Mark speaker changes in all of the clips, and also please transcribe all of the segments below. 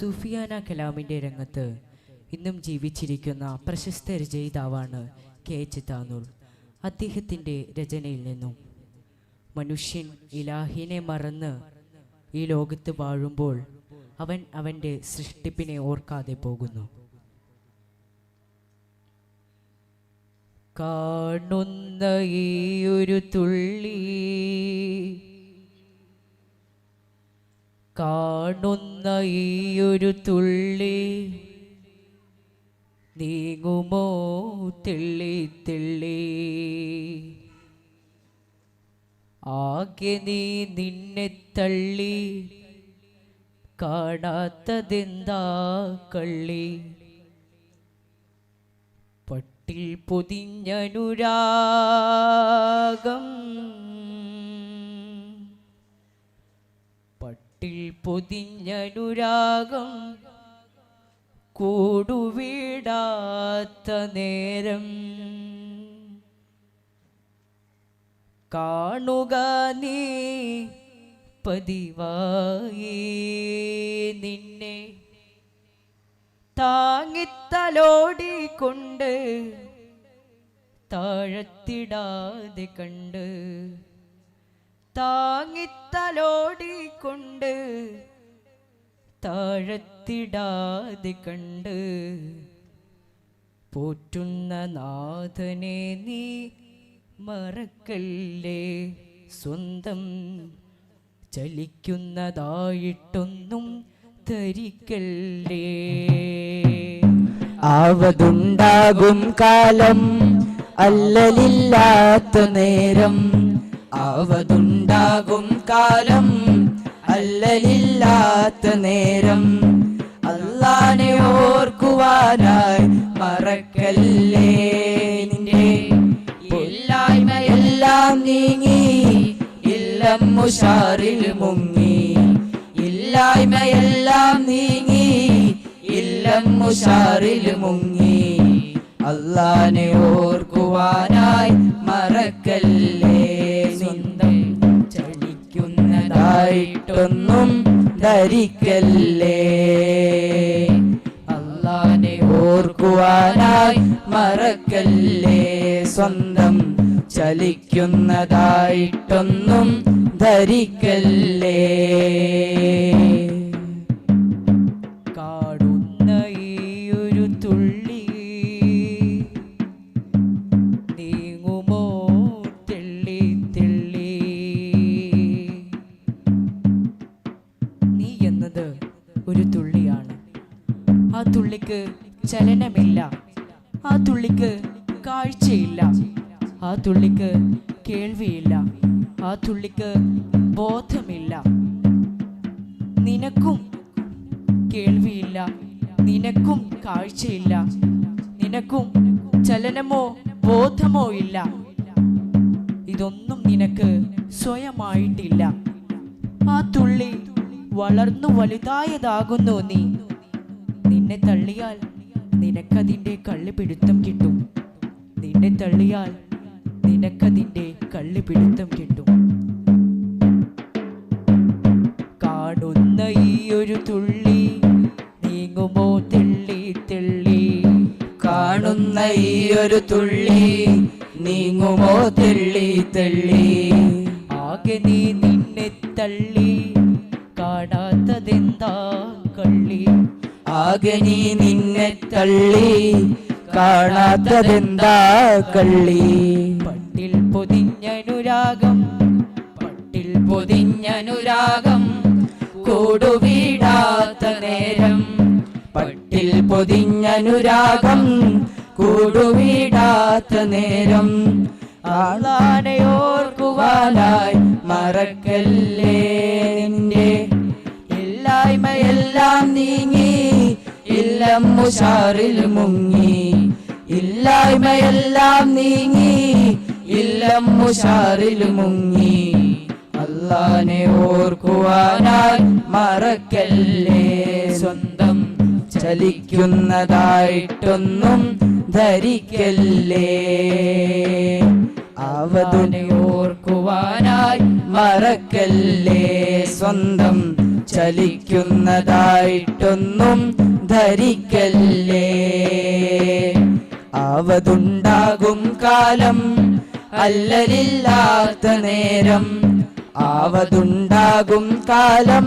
Speaker 1: സുഫിയാന കലാമിന്റെ രംഗത്ത് ഇന്നും ജീവിച്ചിരിക്കുന്ന പ്രശസ്ത രചയിതാവാണ് കെ ചിത്താനൂർ. അദ്ദേഹത്തിന്റെ രചനയിൽ നിന്നും മനുഷ്യൻ ഇലാഹിനെ മറന്ന് ഈ ലോകത്ത് വാഴുമ്പോൾ അവൻ അവന്റെ സൃഷ്ടിപ്പിനെ ഓർക്കാതെ പോകുന്നു. കാണുന്ന ഈ ഒരു തുള്ളി കാണുന്ന ഈയൊരു തുള്ളി. നീങ്ങുമോ തിള്ളി തിള്ളി? ആകെ നീ നിന്നെ തള്ളി. കാണാത്തതെന്താ കള്ളി? പട്ടിൽ പൊതിഞ്ഞനുരാഗം പട്ടിൽ പൊതിഞ്ഞനുരാഗം കൂടുവിടാത്ത നേരം. കാണുക നീ പതിവായി നിന്നെ. താങ്ങിത്തലോടിക്കൊണ്ട് താഴത്തിടാതെ കണ്ട് താങ്ങിത്തലോടിക്കൊണ്ട് താഴത്തിടാതെ കണ്ട് പോറ്റുന്ന നാഥനെ നീ മറക്കല്ലേ? സ്വന്തം ചലിക്കുന്നതായിട്ടൊന്നും ധരിക്കല്ലേ?
Speaker 2: ആവതുണ്ടാകും കാലം അല്ലലില്ലാത്ത നേരം ആവതുണ്ടാകും കാലം അല്ലലില്ലാത്ത നേരം. അല്ലാനെ ഓർക്കുവാനായി മറക്കല്ലേ നിന്റെ ഇല്ലായ്മയെല്ലാം നീങ്ങി ഇല്ലം മുഷാറിൽ മുങ്ങി. ഇല്ലായ്മയെല്ലാം നീങ്ങി ഇല്ലം മുഷാറിൽ മുങ്ങി. അല്ലാനെ ഓർക്കുവാനായി മറക്കല്ലേ ചലിക്കുന്നതായിട്ടൊന്നും ധരിക്കല്ലേ. അല്ലാനെ ഓർക്കുവാനായി മറക്കല്ലേ. സ്വന്തം ചലിക്കുന്നതായിട്ടൊന്നും ധരിക്കല്ലേ.
Speaker 1: ആ തുള്ളിക്ക് കാഴ്ചയില്ല. ആ തുള്ളിക്ക് കേൾവിയില്ല. ആ തുള്ളിക്ക് ബോധമില്ല. നിനക്കും കേൾവിയില്ല. നിനക്കും കാഴ്ചയില്ല. നിനക്കും ചലനമോ ബോധമോ ഇല്ല. ഇതൊന്നും നിനക്ക് സ്വയമായിട്ടില്ല. ആ തുള്ളി വളർന്നു വലുതായതാകുന്നു നീ. നിന്നെ തള്ളിയാൽ നിനക്കതിന്റെ കള്ളിപിടുത്തം കിട്ടും. നിന്നെ തള്ളിയാൽ നിനക്കതിന്റെ കള്ളിപിടുത്തം കിട്ടും. കാണുന്ന ഈ ഒരു തുള്ളി നീങ്ങുമോ തെള്ളി തെള്ളി?
Speaker 2: കാണുന്ന ഈ ഒരു തുള്ളി നീങ്ങുമോ തെള്ളി തെള്ളി?
Speaker 1: ആകെ നീ നിന്നെ തള്ളി കാണാത്തതെന്താ കള്ളി?
Speaker 2: ആകെ നീ നിന്നെ തള്ളി. കാണാത്തതെന്താ കള്ളി?
Speaker 1: പട്ടിൽ പൊതിഞ്ഞനുരാഗം പട്ടിൽ
Speaker 2: പൊതിഞ്ഞനുരാഗം. കൂടുവീടാത്ത നേരം പട്ടിൽ പൊതിഞ്ഞനുരാഗം കൂടുവീടാത്ത നേരം. ആളാനയോർക്കുവാനായി മറക്കല്ലേ നിന്റെ ഇല്ലായ്മയെല്ലാം നീങ്ങി ഇല്ലം മുഷാറിൽ മുങ്ങി. ഇല്ലായ്മയെല്ലാം നീങ്ങി. ഇല്ലം മുഷാറിൽ മുങ്ങി. അല്ലാനെ ഓർക്കുവാനായി മറക്കല്ലേ. സ്വന്തം ചലിക്കുന്നതായിട്ടൊന്നും ധരിക്കല്ലേ. അവതുനെ ഓർക്കുവാനായി മറക്കല്ലേ. സ്വന്തം ചലിക്കുന്നതായിട്ടൊന്നും ധരിക്കല്ലേ? ആവതുണ്ടാകും കാലം അല്ലലില്ലാത്ത നേരം. ആവതുണ്ടാകും കാലം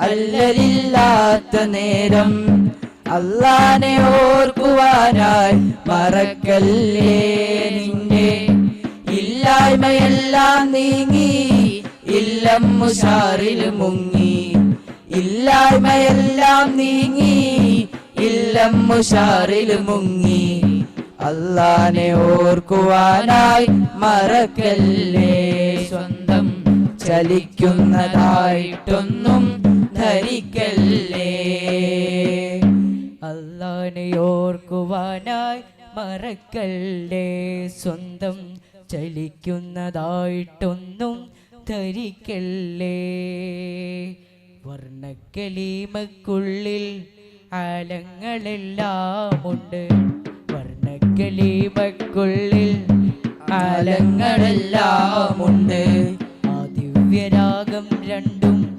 Speaker 2: അല്ലലില്ലാത്ത നേരം. അല്ലാനെ ഓർക്കുവാനായി മറക്കല്ലേ നിന്റെ ഇല്ലായ്മയെല്ലാം നീങ്ങി ഇല്ലം മുഷാറിൽ മുങ്ങി. ഇല്ലായ്മയെല്ലാം നീങ്ങി ഇല്ലം മുഷാറിൽ മുങ്ങി. അള്ളാനെ ഓർക്കുവാനായി മറക്കല്ലേ? സ്വന്തം ചലിക്കുന്നതായിട്ടൊന്നും ധരിക്കല്ലേ?
Speaker 1: അല്ലാനെ ഓർക്കുവാനായി മറക്കല്ലേ? സ്വന്തം ചലിക്കുന്നതായിട്ടൊന്നും ധരിക്കല്ലേ? വർണക്കലീമക്കുള്ളിൽ ആലങ്ങളെല്ലാം ഉണ്ട്. വർണക്കലീമക്കുള്ളിൽ
Speaker 2: കാലങ്ങളെല്ലാം ഉണ്ട്.
Speaker 1: ആ ദിവ്യരാഗം രണ്ടും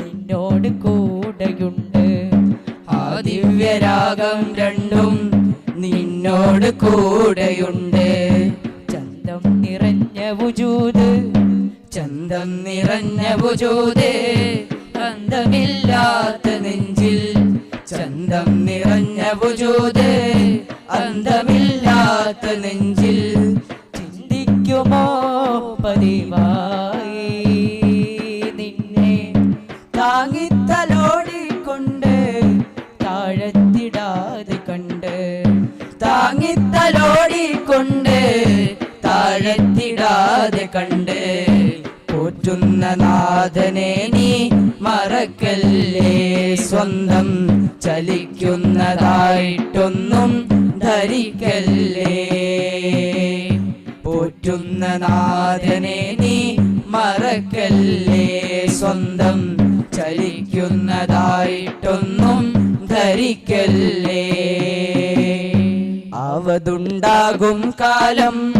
Speaker 1: നിന്നോട് കൂടെയുണ്ട്.
Speaker 2: ആ ദിവ്യരാഗം രണ്ടും നിന്നോട് കൂടെയുണ്ട്.
Speaker 1: ചന്തം നിറഞ്ഞ വുജൂത്
Speaker 2: ചന്തം നിറഞ്ഞ ഭുജൂതേ അന്തമില്ലാത്ത നെഞ്ചിൽ ചന്തം നിറഞ്ഞ ഭുജോത് അന്തമില്ലാത്ത നെഞ്ചിൽ
Speaker 1: ചിന്തിക്കുമോ പതിവായി നിന്നെ?
Speaker 2: താങ്ങിത്തലോടിക്കൊണ്ട്
Speaker 1: താഴത്തിടാതെ കണ്ട്
Speaker 2: താങ്ങിത്തലോടിക്കൊണ്ട് താഴത്തിടാതെ കണ്ട് പോറ്റുന്ന നാഥനെ നീ മറക്കല്ലേ? സ്വന്തം ചലിക്കുന്നതായിട്ടൊന്നും ധരിക്കല്ലേ? പോറ്റുന്ന നാഥനെ നീ മറക്കല്ലേ? സ്വന്തം ചലിക്കുന്നതായിട്ടൊന്നും ധരിക്കല്ലേ? അവതുണ്ടാകും കാലം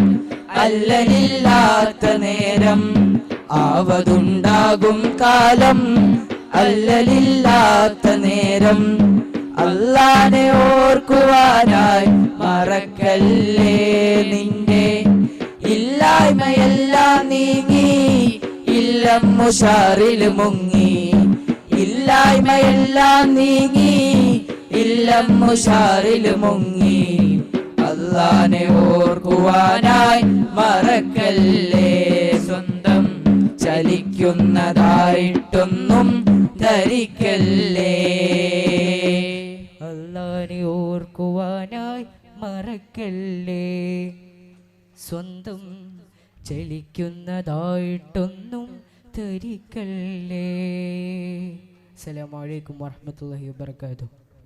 Speaker 2: അല്ലനില്ലാത്ത നേരം ആവതുണ്ടാകും കാലം അല്ലലില്ലാത്ത നേരം. അല്ലാനെ ഓർക്കുവാനായി മറക്കല്ലേ നിന്റെ ഇല്ലായ്മയെല്ലാം നീങ്ങി ഇല്ലം മുഷാറിൽ മുങ്ങി. ഇല്ലായ്മയെല്ലാം നീങ്ങി ഇല്ലം മുഷാറിൽ മുങ്ങി. അല്ലാനെ ഓർക്കുവാനായി മറക്കല്ലേ ചലിക്കുന്നതായിട്ടൊന്നും ധരിക്കല്ലേ.
Speaker 1: അള്ളാനെ ഓർക്കുവാനായി മറക്കല്ലേ. സ്വന്തം ചലിക്കുന്നതായിട്ടൊന്നും ധരിക്കല്ലേ. അസ്സലാമു അലൈക്കും വറഹ്മത്തുള്ളാഹി വബറകാതുഹു.